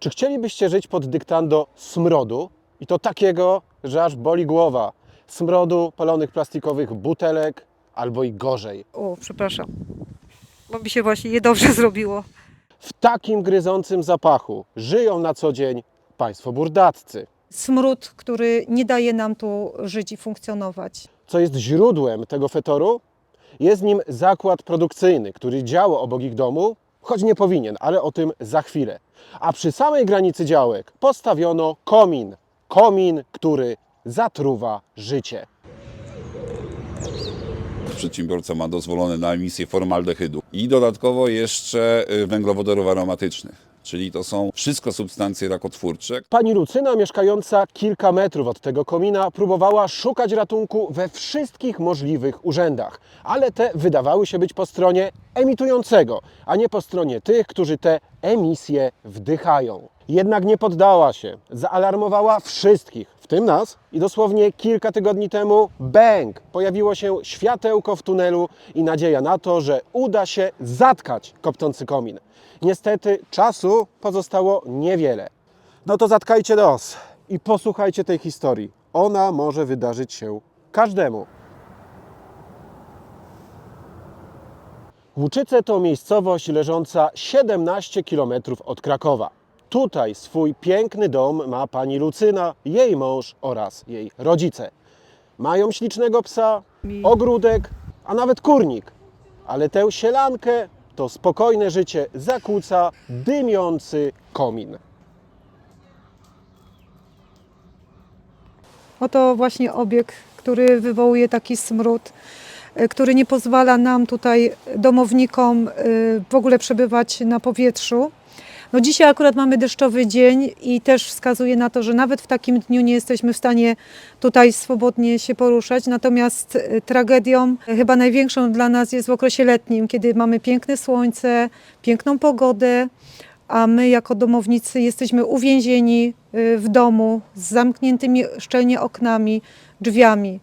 Czy chcielibyście żyć pod dyktando smrodu? I to takiego, że aż boli głowa. Smrodu palonych plastikowych butelek albo i gorzej. O, przepraszam, bo mi się właśnie niedobrze zrobiło. W takim gryzącym zapachu żyją na co dzień państwo burdaccy. Smród, który nie daje nam tu żyć i funkcjonować. Co jest źródłem tego fetoru? Jest nim zakład produkcyjny, który działał obok ich domu, choć nie powinien, ale o tym za chwilę. A przy samej granicy działek postawiono komin. Komin, który zatruwa życie. Przedsiębiorca ma dozwolone na emisję formaldehydu i dodatkowo jeszcze y, węglowodorów aromatycznych. Czyli to są wszystko substancje rakotwórcze, Pani Lucyna, mieszkająca kilka metrów od tego komina, próbowała szukać ratunku we wszystkich możliwych urzędach, ale te wydawały się być po stronie emitującego, a nie po stronie tych, którzy te emisje wdychają. Jednak nie poddała się, zaalarmowała wszystkich, w tym nas, i dosłownie kilka tygodni temu bęk pojawiło się światełko w tunelu i nadzieja na to, że uda się zatkać kopcący komin. Niestety czasu pozostało niewiele. No to zatkajcie nos i posłuchajcie tej historii. Ona może wydarzyć się każdemu. Łuczyce to miejscowość leżąca 17 km od Krakowa. Tutaj swój piękny dom ma pani Lucyna, jej mąż oraz jej rodzice. Mają ślicznego psa, ogródek, a nawet kurnik. Ale tę sielankę to spokojne życie zakłóca dymiący komin. Oto właśnie obieg, który wywołuje taki smród, y, który nie pozwala nam tutaj, domownikom, y, w ogóle przebywać na powietrzu. No dzisiaj akurat mamy deszczowy dzień i też wskazuje na to, że nawet w takim dniu nie jesteśmy w stanie tutaj swobodnie się poruszać. Natomiast y, tragedią y, chyba największą dla nas jest w okresie letnim, kiedy mamy piękne słońce, piękną pogodę, a my jako domownicy jesteśmy uwięzieni y, w domu z zamkniętymi szczelnie oknami, drzwiami.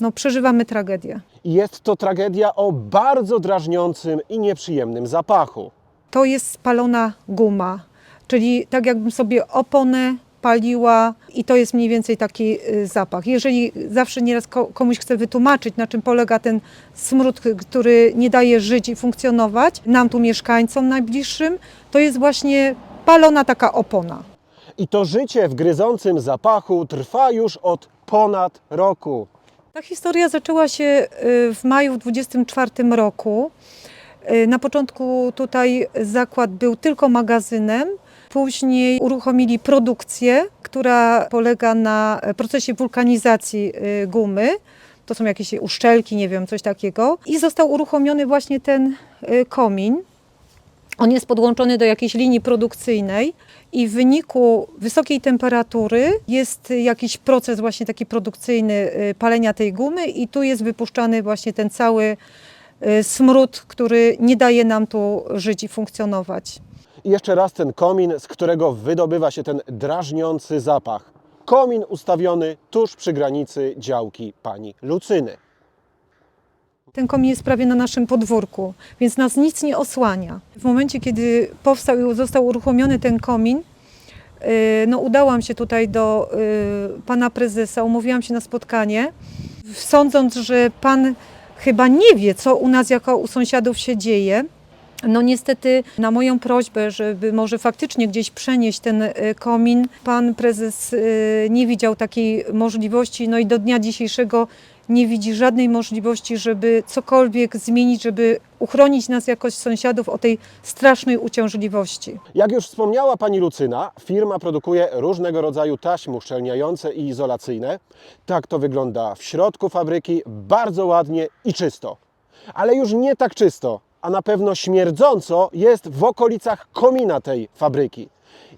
No, przeżywamy tragedię. Jest to tragedia o bardzo drażniącym i nieprzyjemnym zapachu. To jest spalona guma, czyli tak jakbym sobie oponę paliła i to jest mniej więcej taki y, zapach. Jeżeli zawsze nieraz ko- komuś chcę wytłumaczyć, na czym polega ten smród, który nie daje żyć i funkcjonować, nam tu mieszkańcom najbliższym, to jest właśnie palona taka opona. I to życie w gryzącym zapachu trwa już od ponad roku. Ta historia zaczęła się y, w maju w 24 roku. Y, Na początku tutaj zakład był tylko magazynem, później uruchomili produkcję, która polega na procesie wulkanizacji y, gumy. To są jakieś uszczelki, nie wiem, coś takiego. I został uruchomiony właśnie ten y, komin. On jest podłączony do jakiejś linii produkcyjnej i w wyniku wysokiej temperatury jest jakiś proces właśnie taki produkcyjny palenia tej gumy i tu jest wypuszczany właśnie ten cały smród, który nie daje nam tu żyć i funkcjonować. I jeszcze raz ten komin, z którego wydobywa się ten drażniący zapach. Komin ustawiony tuż przy granicy działki pani Lucyny. Ten komin jest prawie na naszym podwórku, więc nas nic nie osłania. W momencie, kiedy powstał i został uruchomiony ten komin, y, no udałam się tutaj do y, pana prezesa, umówiłam się na spotkanie, sądząc, że pan chyba nie wie, co u nas jako u sąsiadów się dzieje. No niestety na moją prośbę, żeby może faktycznie gdzieś przenieść ten y, komin, pan prezes y, nie widział takiej możliwości, no i do dnia dzisiejszego nie widzi żadnej możliwości, żeby cokolwiek zmienić, żeby uchronić nas jakoś sąsiadów od tej strasznej uciążliwości. Jak już wspomniała pani Lucyna, firma produkuje różnego rodzaju taśmy uszczelniające i izolacyjne. Tak to wygląda w środku fabryki, bardzo ładnie i czysto. Ale już nie tak czysto, a na pewno śmierdząco jest w okolicach komina tej fabryki.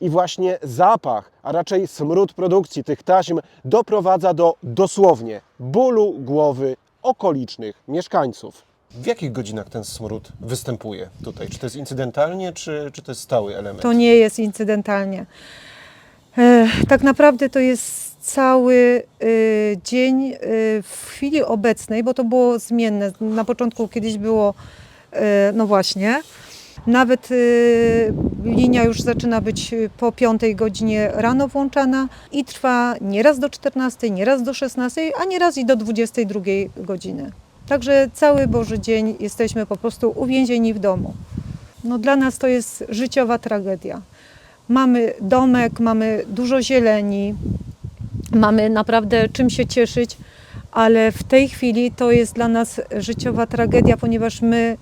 I właśnie zapach, a raczej smród produkcji tych taśm doprowadza do dosłownie bólu głowy okolicznych mieszkańców. W jakich godzinach ten smród występuje tutaj? Czy to jest incydentalnie, czy, czy to jest stały element? To nie jest incydentalnie. E, Tak naprawdę to jest cały e, dzień e, w chwili obecnej, bo to było zmienne. Na początku kiedyś było, e, no właśnie, Nawet y, linia już zaczyna być y, po 5 godzinie rano włączana i trwa nieraz do 14, nieraz do 16, a nieraz i do 22 godziny. Także cały Boży dzień jesteśmy po prostu uwięzieni w domu. No, dla nas to jest życiowa tragedia. Mamy domek, mamy dużo zieleni, mamy naprawdę czym się cieszyć, ale w tej chwili to jest dla nas życiowa tragedia, ponieważ my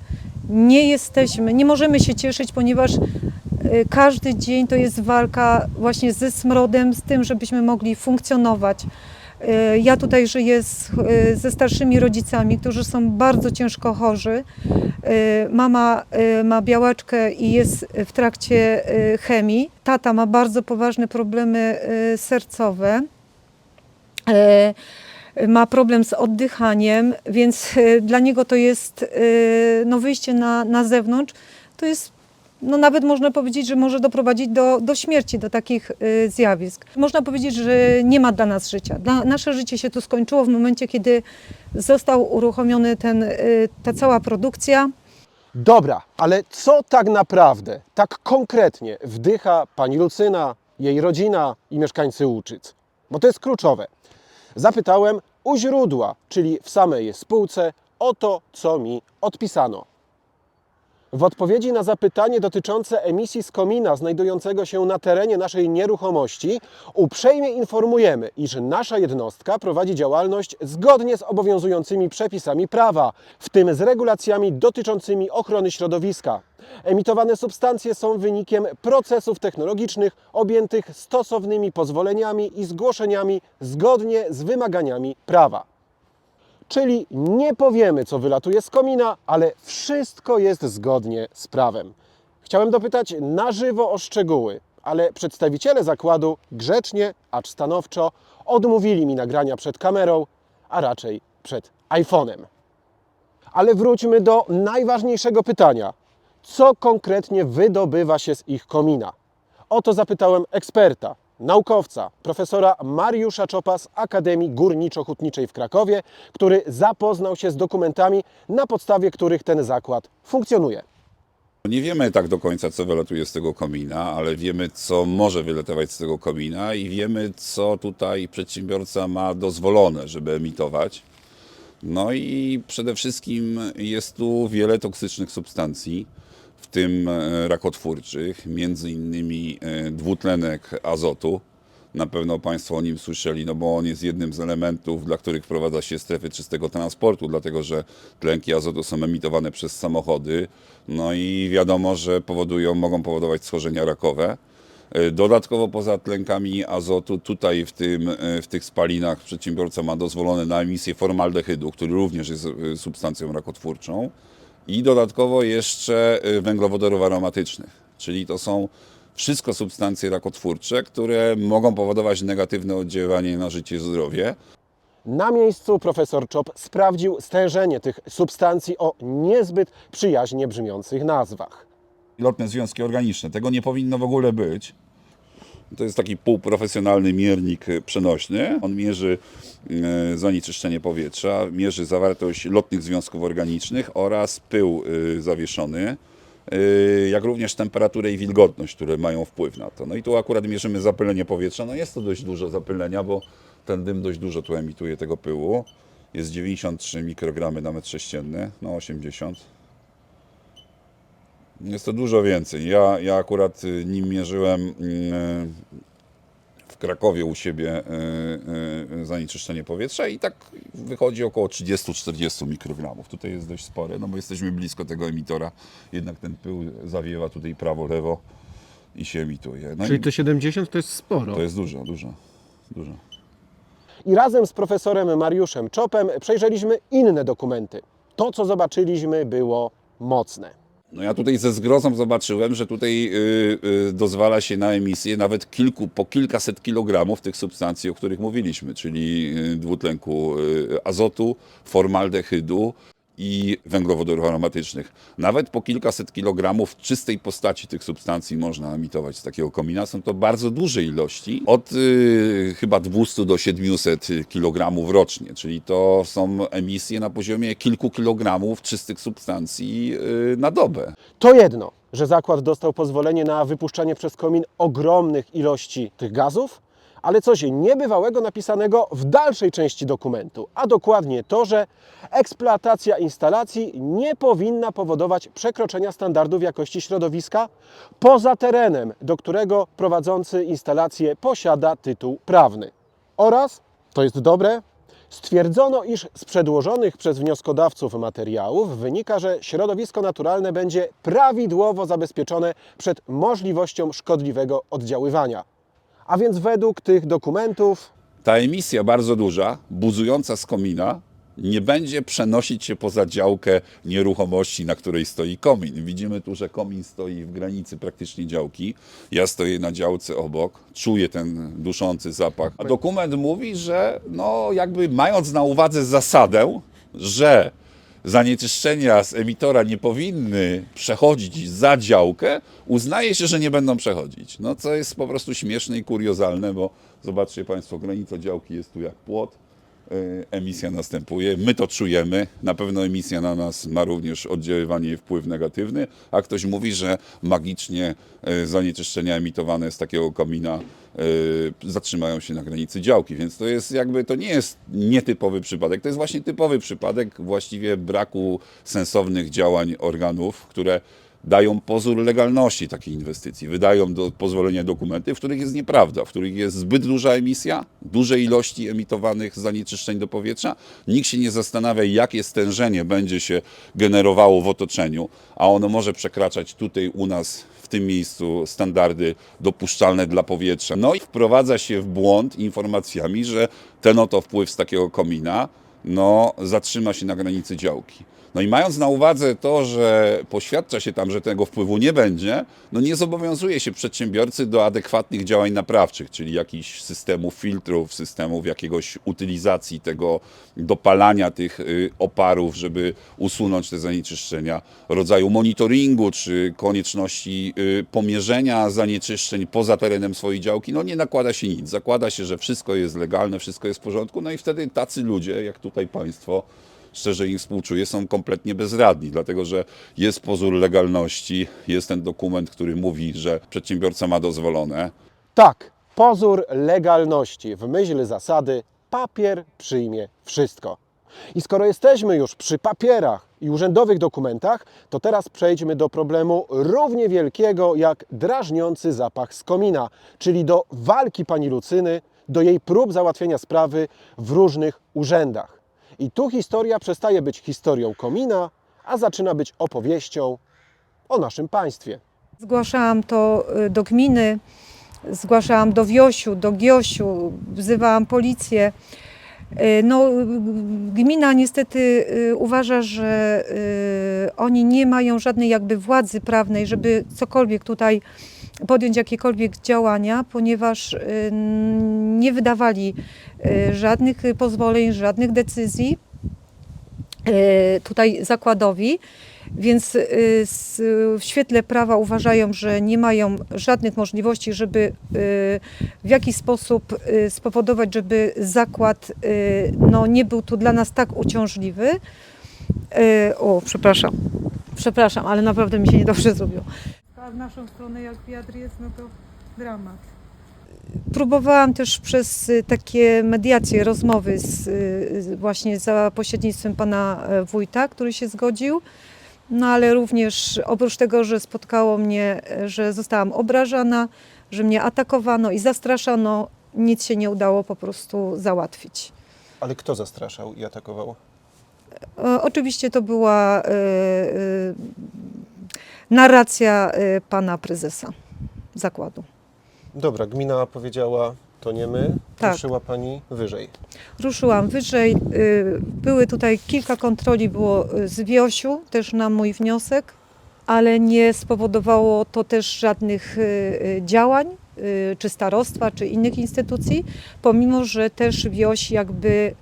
nie jesteśmy, nie możemy się cieszyć, ponieważ y, każdy dzień to jest walka właśnie ze smrodem, z tym, żebyśmy mogli funkcjonować. Y, Ja tutaj żyję z, y, ze starszymi rodzicami, którzy są bardzo ciężko chorzy. Mama ma białaczkę i jest w trakcie chemii. Tata ma bardzo poważne problemy sercowe. Ma problem z oddychaniem, więc e, dla niego to jest e, no, wyjście na, na zewnątrz. To jest, no, nawet można powiedzieć, że może doprowadzić do, do śmierci, do takich e, zjawisk. Można powiedzieć, że nie ma dla nas życia. Dla, nasze życie się tu skończyło w momencie, kiedy został uruchomiony ten, e, ta cała produkcja. Dobra, ale co tak naprawdę, tak konkretnie wdycha pani Lucyna, jej rodzina i mieszkańcy Łuczyc? Bo to jest kluczowe. Zapytałem u źródła, czyli w samej spółce, o to, co mi odpisano. W odpowiedzi na zapytanie dotyczące emisji z komina znajdującego się na terenie naszej nieruchomości uprzejmie informujemy, iż nasza jednostka prowadzi działalność zgodnie z obowiązującymi przepisami prawa, w tym z regulacjami dotyczącymi ochrony środowiska. Emitowane substancje są wynikiem procesów technologicznych objętych stosownymi pozwoleniami i zgłoszeniami zgodnie z wymaganiami prawa. Czyli nie powiemy, co wylatuje z komina, ale wszystko jest zgodnie z prawem. Chciałem dopytać na żywo o szczegóły, ale przedstawiciele zakładu grzecznie, acz stanowczo odmówili mi nagrania przed kamerą, a raczej przed iPhone'em. Ale wróćmy do najważniejszego pytania. Co konkretnie wydobywa się z ich komina? O to zapytałem eksperta, naukowca, profesora Mariusza Czopa z Akademii Górniczo-Hutniczej w Krakowie, który zapoznał się z dokumentami, na podstawie których ten zakład funkcjonuje. Nie wiemy tak do końca, co wylatuje z tego komina, ale wiemy, co może wylatować z tego komina i wiemy, co tutaj przedsiębiorca ma dozwolone, żeby emitować. No i przede wszystkim jest tu wiele toksycznych substancji, w tym e, rakotwórczych, między innymi e, dwutlenek azotu. Na pewno Państwo o nim słyszeli, no bo on jest jednym z elementów, dla których wprowadza się strefy czystego transportu, dlatego że tlenki azotu są emitowane przez samochody, no i wiadomo, że powodują, mogą powodować schorzenia rakowe. E, Dodatkowo poza tlenkami azotu, tutaj w, tym, w tych spalinach przedsiębiorca ma dozwolone na emisję formaldehydu, który również jest substancją rakotwórczą. I dodatkowo jeszcze e, węglowodorów aromatycznych, czyli to są wszystko substancje rakotwórcze, które mogą powodować negatywne oddziaływanie na życie i zdrowie. Na miejscu profesor Czop sprawdził stężenie tych substancji o niezbyt przyjaźnie brzmiących nazwach. lotne związki organiczne. Tego nie powinno w ogóle być. To jest taki półprofesjonalny miernik e, przenośny. On mierzy e, zanieczyszczenie powietrza, mierzy zawartość lotnych związków organicznych oraz pył e, zawieszony, jak również temperaturę i wilgotność, które mają wpływ na to. No i tu akurat mierzymy zapylenie powietrza. No jest to dość dużo zapylenia, bo ten dym dość dużo tu emituje tego pyłu. Jest 93 mikrogramy na metr sześcienny, no 80. Jest to dużo więcej. Ja, ja akurat y, nim mierzyłem y, w Krakowie u siebie y, zanieczyszczenie powietrza i tak wychodzi około 30-40 mikrogramów. Tutaj jest dość spore, no bo jesteśmy blisko tego emitora. Jednak ten pył zawiewa tutaj prawo, lewo i się emituje. No Czyli i te 70 to jest sporo. to jest dużo, dużo, dużo. I razem z profesorem Mariuszem Czopem przejrzeliśmy inne dokumenty. To, co zobaczyliśmy, było mocne. No ja tutaj ze zgrozą zobaczyłem, że tutaj y, y, dozwala się na emisję nawet kilku, po kilkaset kilogramów tych substancji, o których mówiliśmy, czyli y, dwutlenku y, azotu, formaldehydu i węglowodorów aromatycznych. Nawet po kilkaset kilogramów czystej postaci tych substancji można emitować z takiego komina. Są to bardzo duże ilości, od y, chyba 200 do 700 kilogramów rocznie, czyli to są emisje na poziomie kilku kilogramów czystych substancji y, na dobę. To jedno, że zakład dostał pozwolenie na wypuszczanie przez komin ogromnych ilości tych gazów, ale coś niebywałego napisanego w dalszej części dokumentu, a dokładnie to, że eksploatacja instalacji nie powinna powodować przekroczenia standardów jakości środowiska poza terenem, do którego prowadzący instalację posiada tytuł prawny. Oraz, to jest dobre, Stwierdzono, iż z przedłożonych przez wnioskodawców materiałów wynika, że środowisko naturalne będzie prawidłowo zabezpieczone przed możliwością szkodliwego oddziaływania. A więc według tych dokumentów Ta emisja bardzo duża, buzująca z komina, nie będzie przenosić się poza działkę nieruchomości, na której stoi komin. Widzimy tu, że komin stoi w granicy praktycznie działki. Ja stoję na działce obok, czuję ten duszący zapach. A dokument mówi, że no jakby mając na uwadze zasadę, że zanieczyszczenia z emitora nie powinny przechodzić za działkę, uznaje się, że nie będą przechodzić. No co jest po prostu śmieszne i kuriozalne, bo zobaczcie Państwo, granica działki jest tu jak płot, emisja następuje, my to czujemy, na pewno emisja na nas ma również oddziaływanie i wpływ negatywny, a ktoś mówi, że magicznie y, zanieczyszczenia emitowane z takiego komina y, zatrzymają się na granicy działki, więc to jest jakby, to nie jest nietypowy przypadek, to jest właśnie typowy przypadek właściwie braku sensownych działań organów, które dają pozór legalności takiej inwestycji, wydają do pozwolenia dokumenty, w których jest nieprawda, w których jest zbyt duża emisja, duże ilości emitowanych zanieczyszczeń do powietrza. Nikt się nie zastanawia, jakie stężenie będzie się generowało w otoczeniu, a ono może przekraczać tutaj u nas w tym miejscu standardy dopuszczalne dla powietrza. No i wprowadza się w błąd informacjami, że ten oto wpływ z takiego komina no, zatrzyma się na granicy działki. No i mając na uwadze to, że poświadcza się tam, że tego wpływu nie będzie, no nie zobowiązuje się przedsiębiorcy do adekwatnych działań naprawczych, czyli jakichś systemów filtrów, systemów jakiegoś utylizacji tego dopalania tych y, oparów, żeby usunąć te zanieczyszczenia, rodzaju monitoringu czy konieczności y, pomierzenia zanieczyszczeń poza terenem swojej działki, no nie nakłada się nic. Zakłada się, że wszystko jest legalne, wszystko jest w porządku, no i wtedy tacy ludzie, jak tutaj państwo, szczerze im współczuję, są kompletnie bezradni, dlatego że jest pozór legalności, jest ten dokument, który mówi, że przedsiębiorca ma dozwolone. tak, pozór legalności w myśl zasady papier przyjmie wszystko. I skoro jesteśmy już przy papierach i urzędowych dokumentach, to teraz przejdźmy do problemu równie wielkiego jak drażniący zapach z komina, czyli do walki pani Lucyny, do jej prób załatwienia sprawy w różnych urzędach. I tu historia przestaje być historią komina, a zaczyna być opowieścią o naszym państwie. Zgłaszałam to y, do gminy, zgłaszałam do Wiosiu, do Giosiu, wzywałam policję. Y, No, gmina niestety y, uważa, że y, oni nie mają żadnej jakby władzy prawnej, żeby cokolwiek tutaj podjąć jakiekolwiek działania, ponieważ nie wydawali żadnych pozwoleń, żadnych decyzji tutaj zakładowi. Więc y, w świetle prawa uważają, że nie mają żadnych możliwości, żeby y, w jakiś sposób y, spowodować, żeby zakład no, nie był tu dla nas tak uciążliwy. O, przepraszam. Przepraszam, ale naprawdę mi się niedobrze zrobiło. A w naszą stronę jak wiatr jest, no to dramat. Próbowałam też przez takie mediacje, rozmowy z, z- właśnie za pośrednictwem pana e, wójta, który się zgodził. No ale również oprócz tego, że spotkało mnie, że zostałam obrażana, że mnie atakowano i zastraszano, nic się nie udało po prostu załatwić. Ale kto zastraszał i atakował? E, Oczywiście to była e, e, narracja e, pana prezesa zakładu. Dobra, gmina powiedziała, to nie my, Tak. ruszyła pani wyżej. Ruszyłam wyżej. y, Były tutaj kilka kontroli, było y, z Wiosiu, też na mój wniosek, ale nie spowodowało to też żadnych y, działań czy starostwa, czy innych instytucji, pomimo że też wioś jakby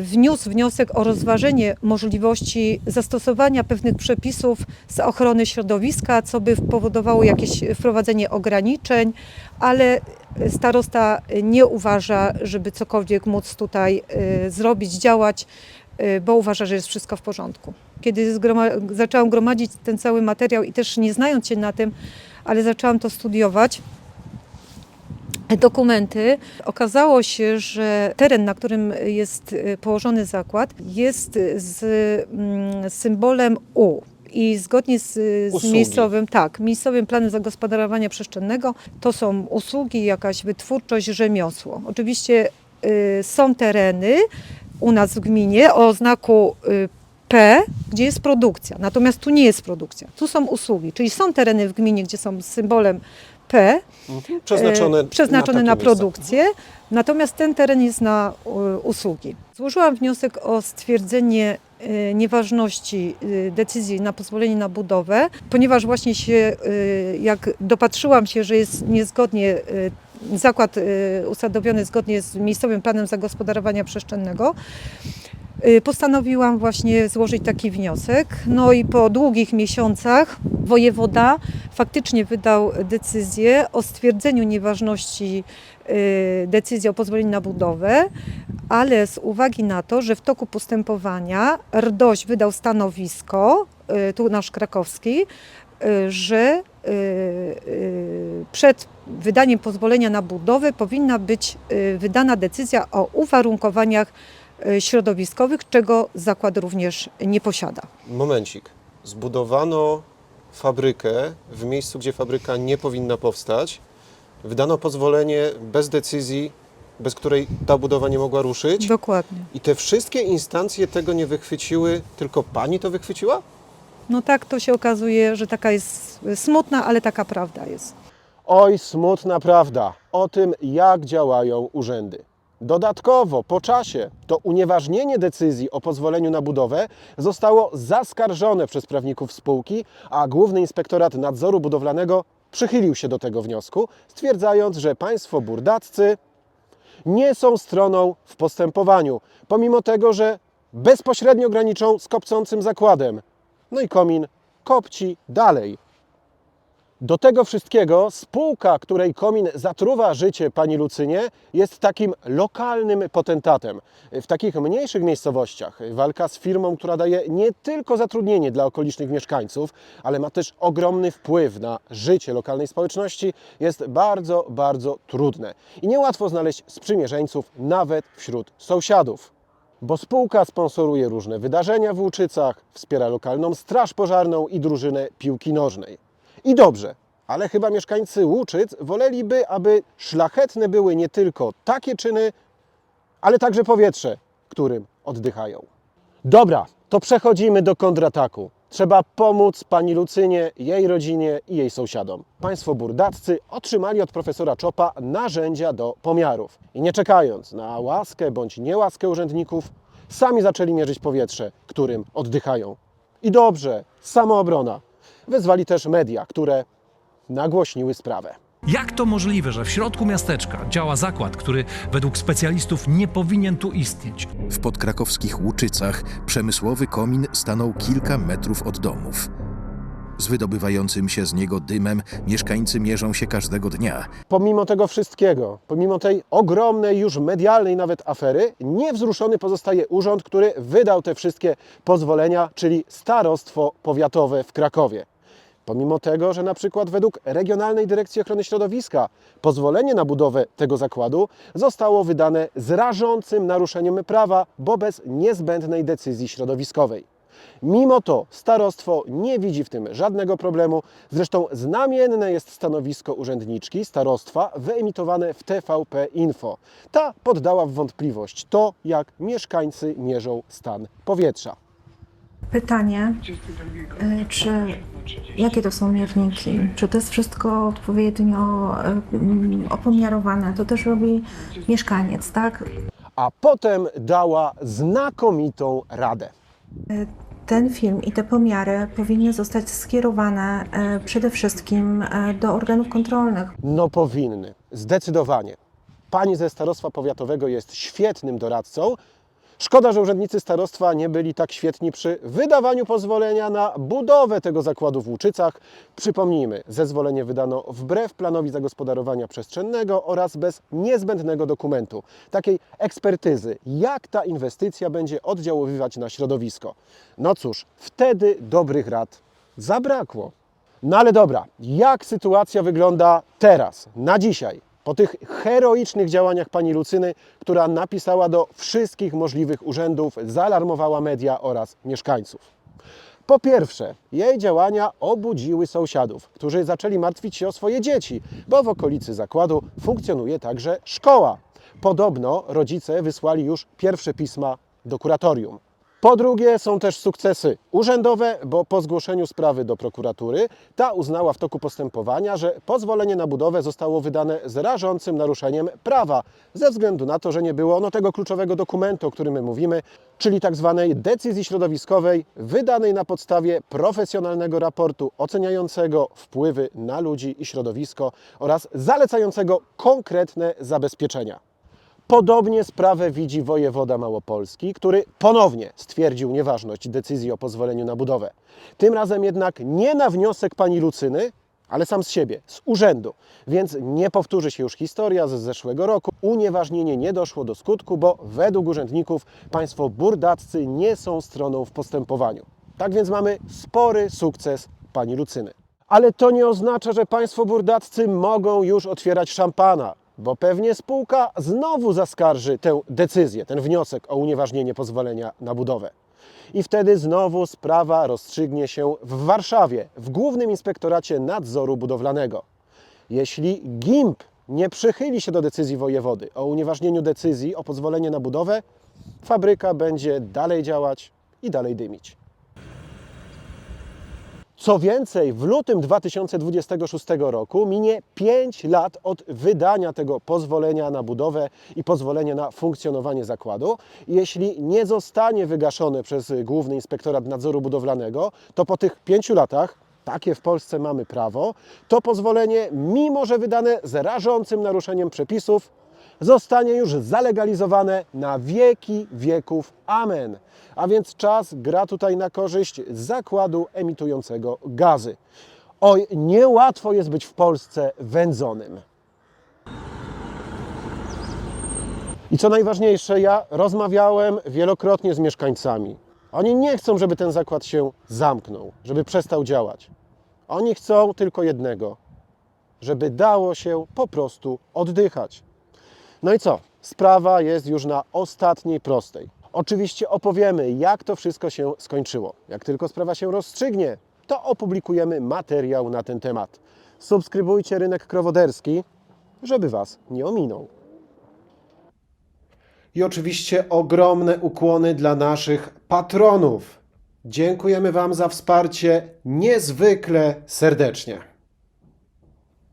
wniósł wniosek o rozważenie możliwości zastosowania pewnych przepisów z ochrony środowiska, co by powodowało jakieś wprowadzenie ograniczeń, ale starosta nie uważa, żeby cokolwiek móc tutaj y, zrobić, działać, y, bo uważa, że jest wszystko w porządku. Kiedy zaczęłam gromadzić ten cały materiał i też nie znając się na tym, ale zaczęłam to studiować, dokumenty, okazało się, że teren, na którym jest y, położony zakład, jest z mm, symbolem U. I zgodnie z, z Usługi. miejscowym, tak, miejscowym planem zagospodarowania przestrzennego to są usługi, jakaś wytwórczość, rzemiosło. Oczywiście y, są tereny u nas w gminie o znaku y, P, gdzie jest produkcja. Natomiast tu nie jest produkcja, tu są usługi. Czyli są tereny w gminie, gdzie są z symbolem P, Przeznaczone, e, przeznaczone na, takie miejsca. produkcję, natomiast ten teren jest na e, usługi. Złożyłam wniosek o stwierdzenie nieważności e, decyzji na pozwolenie na budowę, ponieważ właśnie się, e, jak dopatrzyłam się, że jest niezgodnie zakład usadowiony zgodnie z miejscowym planem zagospodarowania przestrzennego, Y, Postanowiłam właśnie złożyć taki wniosek. No i po długich miesiącach wojewoda faktycznie wydał decyzję o stwierdzeniu nieważności y, decyzji o pozwoleniu na budowę, ale z uwagi na to, że w toku postępowania RDOŚ wydał stanowisko, y, tu nasz krakowski, y, że y, y, przed wydaniem pozwolenia na budowę powinna być y, wydana decyzja o uwarunkowaniach y, środowiskowych, czego zakład również nie posiada. Momencik. Zbudowano fabrykę w miejscu, gdzie fabryka nie powinna powstać. Wydano pozwolenie bez decyzji, bez której ta budowa nie mogła ruszyć. Dokładnie. I te wszystkie instancje tego nie wychwyciły, tylko pani to wychwyciła? No tak to się okazuje, że taka jest smutna, ale taka prawda jest. Oj, smutna prawda o tym, jak działają urzędy. Dodatkowo, po czasie, to unieważnienie decyzji o pozwoleniu na budowę zostało zaskarżone przez prawników spółki, a Główny Inspektorat Nadzoru Budowlanego przychylił się do tego wniosku, stwierdzając, że państwo burdaccy nie są stroną w postępowaniu, pomimo tego, że bezpośrednio graniczą z kopcącym zakładem. No i komin kopci dalej. Do tego wszystkiego spółka, której komin zatruwa życie pani Lucynie, jest takim lokalnym potentatem. W takich mniejszych miejscowościach walka z firmą, która daje nie tylko zatrudnienie dla okolicznych mieszkańców, ale ma też ogromny wpływ na życie lokalnej społeczności, jest bardzo, bardzo trudne. I niełatwo znaleźć sprzymierzeńców nawet wśród sąsiadów bo spółka sponsoruje różne wydarzenia w Łuczycach, wspiera lokalną straż pożarną i drużynę piłki nożnej. I dobrze, ale chyba mieszkańcy Łuczyc woleliby, aby szlachetne były nie tylko takie czyny, ale także powietrze, którym oddychają. Dobra, to przechodzimy do kontrataku. Trzeba pomóc pani Lucynie, jej rodzinie i jej sąsiadom. Państwo burdaccy otrzymali od profesora Czopa narzędzia do pomiarów. I nie czekając na łaskę bądź niełaskę urzędników, sami zaczęli mierzyć powietrze, którym oddychają. I dobrze, samoobrona. Wezwali też media, które nagłośniły sprawę. Jak to możliwe, że w środku miasteczka działa zakład, który według specjalistów nie powinien tu istnieć? W podkrakowskich Łuczycach przemysłowy komin stanął kilka metrów od domów. Z wydobywającym się z niego dymem mieszkańcy mierzą się każdego dnia. Pomimo tego wszystkiego, pomimo tej ogromnej już medialnej nawet afery, niewzruszony pozostaje urząd, który wydał te wszystkie pozwolenia, czyli Starostwo Powiatowe w Krakowie. Pomimo tego, że na przykład według Regionalnej Dyrekcji Ochrony Środowiska pozwolenie na budowę tego zakładu zostało wydane z rażącym naruszeniem prawa, bo bez niezbędnej decyzji środowiskowej. Mimo to starostwo nie widzi w tym żadnego problemu. Zresztą znamienne jest stanowisko urzędniczki starostwa wyemitowane w TVP Info. Ta poddała w wątpliwość to, jak mieszkańcy mierzą stan powietrza. Pytanie, y, czy jakie to są mierniki? Czy to jest wszystko odpowiednio y, mm, opomiarowane? To też robi mieszkaniec, tak? A potem dała znakomitą radę. ten film i te pomiary powinny zostać skierowane przede wszystkim do organów kontrolnych. No powinny, zdecydowanie. Pani ze starostwa powiatowego jest świetnym doradcą. Szkoda, że urzędnicy starostwa nie byli tak świetni przy wydawaniu pozwolenia na budowę tego zakładu w Łuczycach. Przypomnijmy, zezwolenie wydano wbrew planowi zagospodarowania przestrzennego oraz bez niezbędnego dokumentu, takiej ekspertyzy, jak ta inwestycja będzie oddziaływać na środowisko. No cóż, wtedy dobrych rad zabrakło. No ale dobra, jak sytuacja wygląda teraz, na dzisiaj, po tych heroicznych działaniach pani Lucyny, która napisała do wszystkich możliwych urzędów, zaalarmowała media oraz mieszkańców? Po pierwsze, jej działania obudziły sąsiadów, którzy zaczęli martwić się o swoje dzieci, bo w okolicy zakładu funkcjonuje także szkoła. Podobno rodzice wysłali już pierwsze pisma do kuratorium. Po drugie, są też sukcesy urzędowe, bo po zgłoszeniu sprawy do prokuratury ta uznała w toku postępowania, że pozwolenie na budowę zostało wydane z rażącym naruszeniem prawa, ze względu na to, że nie było no, tego kluczowego dokumentu, o którym my mówimy, czyli tak zwanej decyzji środowiskowej wydanej na podstawie profesjonalnego raportu oceniającego wpływy na ludzi i środowisko oraz zalecającego konkretne zabezpieczenia. Podobnie sprawę widzi wojewoda małopolski, który ponownie stwierdził nieważność decyzji o pozwoleniu na budowę. Tym razem jednak nie na wniosek pani Lucyny, ale sam z siebie, z urzędu. Więc nie powtórzy się już historia z zeszłego roku. Unieważnienie nie doszło do skutku, bo według urzędników państwo burdaccy nie są stroną w postępowaniu. Tak więc mamy spory sukces pani Lucyny. Ale to nie oznacza, że państwo burdaccy mogą już otwierać szampana, bo pewnie spółka znowu zaskarży tę decyzję, ten wniosek o unieważnienie pozwolenia na budowę. I wtedy znowu sprawa rozstrzygnie się w Warszawie, w Głównym Inspektoracie Nadzoru Budowlanego. Jeśli GIMP nie przychyli się do decyzji wojewody o unieważnieniu decyzji o pozwolenie na budowę, fabryka będzie dalej działać i dalej dymić. Co więcej, w lutym 2026 roku minie 5 lat od wydania tego pozwolenia na budowę i pozwolenia na funkcjonowanie zakładu. Jeśli nie zostanie wygaszone przez Główny Inspektorat Nadzoru Budowlanego, to po tych 5 latach, takie w Polsce mamy prawo, to pozwolenie, mimo że wydane z rażącym naruszeniem przepisów, zostanie już zalegalizowane na wieki wieków. Amen. A więc czas gra tutaj na korzyść zakładu emitującego gazy. Oj, niełatwo jest być w Polsce wędzonym. I co najważniejsze, ja rozmawiałem wielokrotnie z mieszkańcami. Oni nie chcą, żeby ten zakład się zamknął, żeby przestał działać. Oni chcą tylko jednego: żeby dało się po prostu oddychać. No i co? Sprawa jest już na ostatniej prostej. Oczywiście opowiemy, jak to wszystko się skończyło. Jak tylko sprawa się rozstrzygnie, to opublikujemy materiał na ten temat. Subskrybujcie rynek krowoderski, żeby Was nie ominął. I oczywiście ogromne ukłony dla naszych patronów. Dziękujemy Wam za wsparcie niezwykle serdecznie.